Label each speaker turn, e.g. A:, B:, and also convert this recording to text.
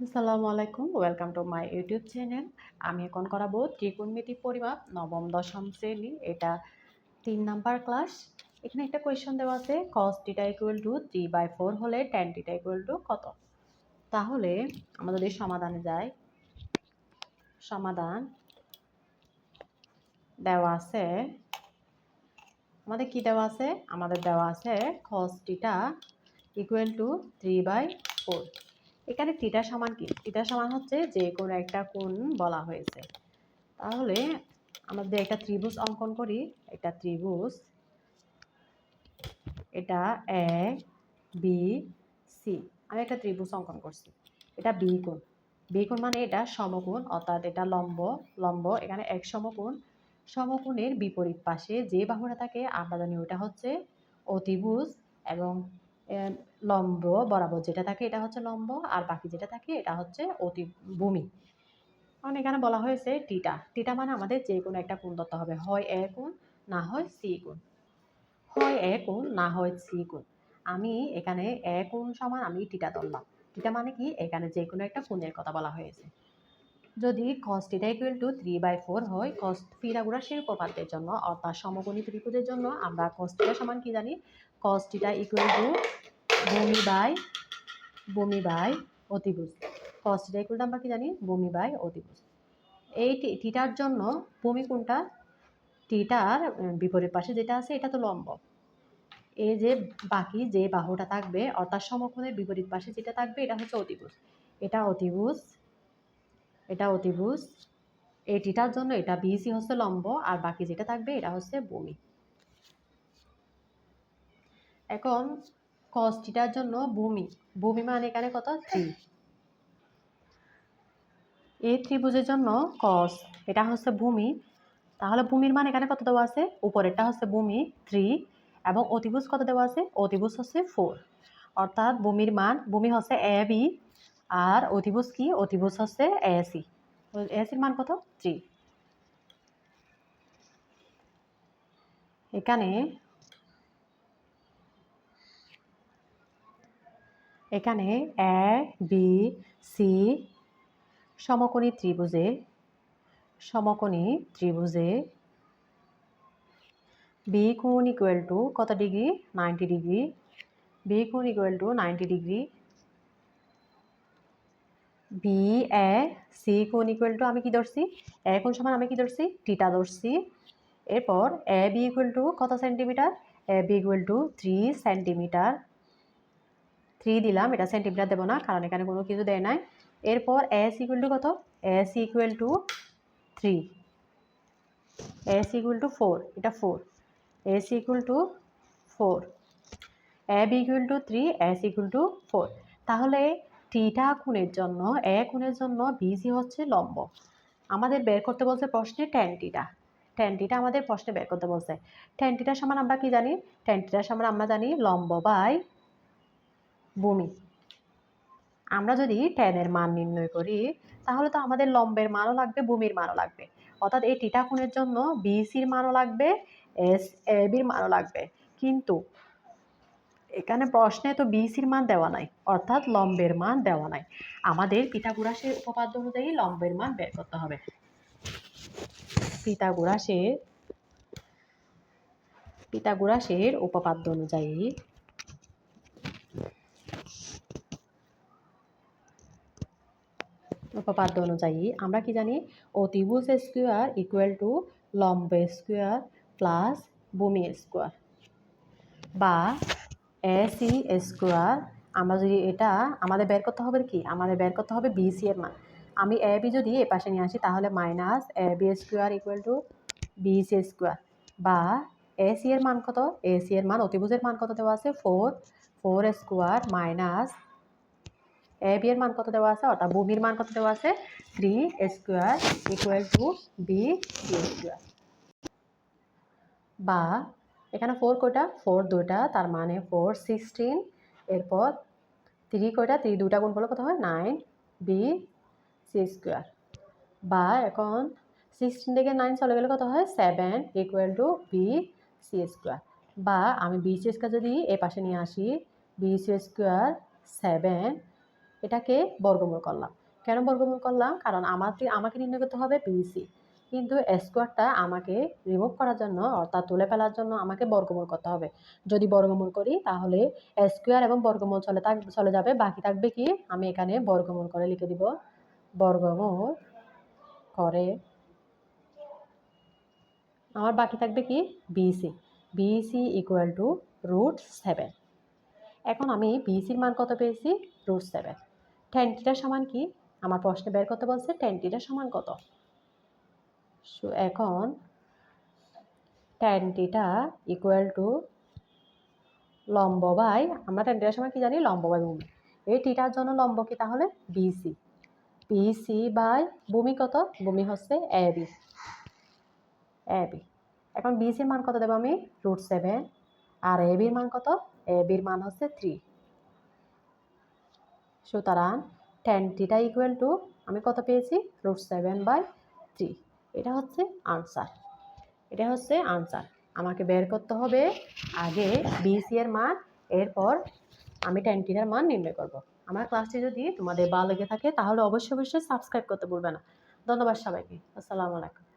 A: আসসালামু আলাইকুম welcome to my YouTube channel আমি এখন করাবো ত্রিকোণমিতি পরিমাপ, নবম, দশম শ্রেণি। এটা তিন নাম্বার ক্লাস এখানে একটা কোয়েশ্চন দেওয়া আছে cos theta equal to three by four হলে টেন টিটা ইকুয়াল টু কত? তাহলে আমরা যদি সমাধানে যাই। সমাধান দেওয়া আছে, আমাদের কি দেওয়া আছে? আমাদের দেওয়া আছে cos theta equal to three by four এখানে টিটা সমান কি? টিটা সমান হচ্ছে যে কোনো একটা কোণ বলা হয়েছে। তাহলে আমাদের একটা ত্রিভুজ অঙ্কন করি। একটা ত্রিভুজ, এটা এ বি সি আমি একটা ত্রিভুজ অঙ্কন করছি। এটা বি কোণ। বি কোণ মানে এটা সমকোণ, অর্থাৎ এটা লম্ব লম্ব, এখানে এক সমকোণ। সমকোণের বিপরীত পাশে যে বাহুটা থাকে, আমরা জানি ওটা হচ্ছে অতিভুজ এবং লম্ব বরাবর যেটা থাকে এটা হচ্ছে লম্ব, আর বাকি যেটা থাকে এটা হচ্ছে অতি ভূমি কারণ এখানে বলা হয়েছে টিটা। টিটা মানে আমাদের যে কোনো একটা কোণ ধরতে হবে। হয় এ কোণ, না হয় সি কোণ। হয় এ কোণ, না হয় সি কোণ। আমি এখানে এ কোণ সমান আমি টিটা ধরলাম। টিটা মানে কি? এখানে যে কোনো একটা কোণের কথা বলা হয়েছে। যদি cos theta equal to three by four হয় কস পিরাগুরাসের উপপাদ্যের জন্য, অর্থাৎ সমকোণী ত্রিভুজের জন্য, আমরা কস টিটা সমান কি জানি? কস টিটা ইকুয়াল টু ভূমি বাই ভূমি বাই অতিভুজ। কস টিটা ইকুয়াল টু আমরা কি জানি? ভূমি বাই অতিভুজ। এই টিটার জন্য ভূমি কোনটা? টিটার বিপরীত পাশে যেটা আছে, এটা তো লম্ব। এই যে বাকি যে বাহুটা থাকবে, অর্থাৎ সমকোণের বিপরীত পাশে যেটা থাকবে, এটা হচ্ছে অতিভুজ। এটা অতিভুজ এটা অতিভুজ এই টিটার জন্য এটা বিসি হচ্ছে লম্ব, আর বাকি যেটা থাকবে এটা হচ্ছে ভূমি এখন কস টিটার জন্য ভূমি ভূমি মানে এখানে কত? থ্রি এই ত্রিভুজের জন্য কস এটা হচ্ছে ভূমি তাহলে ভূমির মান এখানে কত দেওয়া আছে? উপরেরটা হচ্ছে ভূমি থ্রি এবং অতিভুজ কত দেওয়া আছে? অতিভুজ হচ্ছে ফোর অর্থাৎ ভূমির মান ভূমি হচ্ছে এ বি আর অতিভুজ কি? অতিভুজ হচ্ছে এসি এসির মান কত? থ্রি এখানে এখানে এ বি সি সমকোণী ত্রিভুজে সমকোণী ত্রিভুজে বি কোণ ইকুয়াল টু কত ডিগ্রি নাইনটি ডিগ্রি বি কোণ equal to ninety degree B A C কোণ ইকুয়াল টু আমি কি ধরছি? এ কোণ সমান আমি কি ধরছি? টিটা ধরছি। এরপর এ বি ইকুয়াল টু কত centimetre A B equal to three centimetre three দিলাম, এটা সেন্টিমিটার দেবো না, কারণ এখানে কোনো কিছু দেয় নাই। এরপর এস ইকুয়াল টু কত? S equal to three S equal to four এটা four S equal to four A B equal to three S equal to four তাহলে টিটা কোণের জন্য, এ কোণের জন্য বিসি হচ্ছে লম্ব। আমাদের বের করতে বলছে প্রশ্নে টেন টিটা আমাদের প্রশ্নে বের করতে বলছে। টেন টিটার সমান আমরা কি জানি? টেন টিটার সমান আমরা জানি লম্ব বাই ভূমি। আমরা যদি টেনের মান নির্ণয় করি, তাহলে তো আমাদের লম্বের মানও লাগবে, ভূমির মানও লাগবে। অর্থাৎ এই টিটা কোণের জন্য বিসির মানও লাগবে এস এ বির মানও লাগবে। কিন্তু এখানে প্রশ্নে তো বিসির মান দেওয়া নাই, অর্থাৎ লম্বের মান দেওয়া নাই। আমাদের পিতাগুরাসের উপপাদ্য অনুযায়ী লম্বের মান বের করতে হবে। পিতাগুরাসের পিতাগুরাসের উপপাদ্য অনুযায়ী উপপাদ্য অনুযায়ী আমরা কি জানি অতিভুজ স্কোয়ার ইকুয়াল টু লম্ব স্কোয়ার প্লাস ভূমি স্কোয়ার বা এসি স্কোয়ার আমরা যদি এটা, আমাদের বের করতে হবে কি? আমাদের বের করতে হবে বিসি এর মান। আমি এ বি যদি এ পাশে নিয়ে আসি, তাহলে minus A B square equal to BC square বা এসি এর মান কত? এসি এর মান, অতিভুজের মান কত দেওয়া আছে? Four four square minus A B এর মান কত দেওয়া আছে? অর্থাৎ ভূমির মান কত দেওয়া আছে? Three square equal to B square বা এখানে ফোর কয়টা? ফোর দুটা তার মানে ফোর সিক্সটিন এরপর থ্রি কয়টা? থ্রি দুটা গুণ করলে কত হয়? নাইন বি সি স্কোয়ার বা এখন সিক্সটিন থেকে নাইন চলে গেলে কত হয়? Seven equal to B C square বা আমি বি সি স্কোয়ার যদি এ পাশে নিয়ে আসি বি সি স্কোয়ার সেভেন এটাকে বর্গমূল করলাম। কেন বর্গমূল করলাম? কারণ আমাকে আমাকে নির্ণয় করতে হবে বিসি কিন্তু স্কোয়ারটা আমাকে রিমুভ করার জন্য অর্থাৎ তুলে ফেলার জন্য আমাকে বর্গমূল করতে হবে। যদি বর্গমূল করি, তাহলে স্কোয়ার এবং বর্গমূল চলে থাক, চলে যাবে। বাকি থাকবে কি? আমি এখানে বর্গমূল করে লিখে দিব। বর্গমূল করে আমার বাকি থাকবে কি? BC BC equal to root seven এখন আমি বিসির মান কত পেয়েছি? রুট সেভেন টেন টিটার সমান কি? আমার প্রশ্নে বের করতে বলছে টেন টিটার সমান কত? সো এখন টেন টিটা ইকুয়াল টু লম্ব বাই, আমরা টেন টিটার সময় কি জানি? লম্ব বাই ভূমি। এই টিটার জন্য লম্ব কি তাহলে? বিসি বিসি বাই ভূমি কত? ভূমি হচ্ছে এ বি এ বি এখন বিসির মান কত দেবো আমি? রুট সেভেন আর এ বির মান কত? এ বির মান হচ্ছে থ্রি সুতরাং টেন টিটা ইকুয়াল টু আমি কত পেয়েছি? রুট সেভেন বাই থ্রি এটা হচ্ছে আনসার এটা হচ্ছে আনসার আমাকে বের করতে হবে আগে বিসি এর মান, এরপর আমি টেন মান নির্ণয় করব। আমার ক্লাসটি যদি তোমাদের ভালো লেগে থাকে, তাহলে অবশ্যই অবশ্যই সাবস্ক্রাইব করতে ভুলবে না। ধন্যবাদ সবাইকে। আসসালামু আলাইকুম।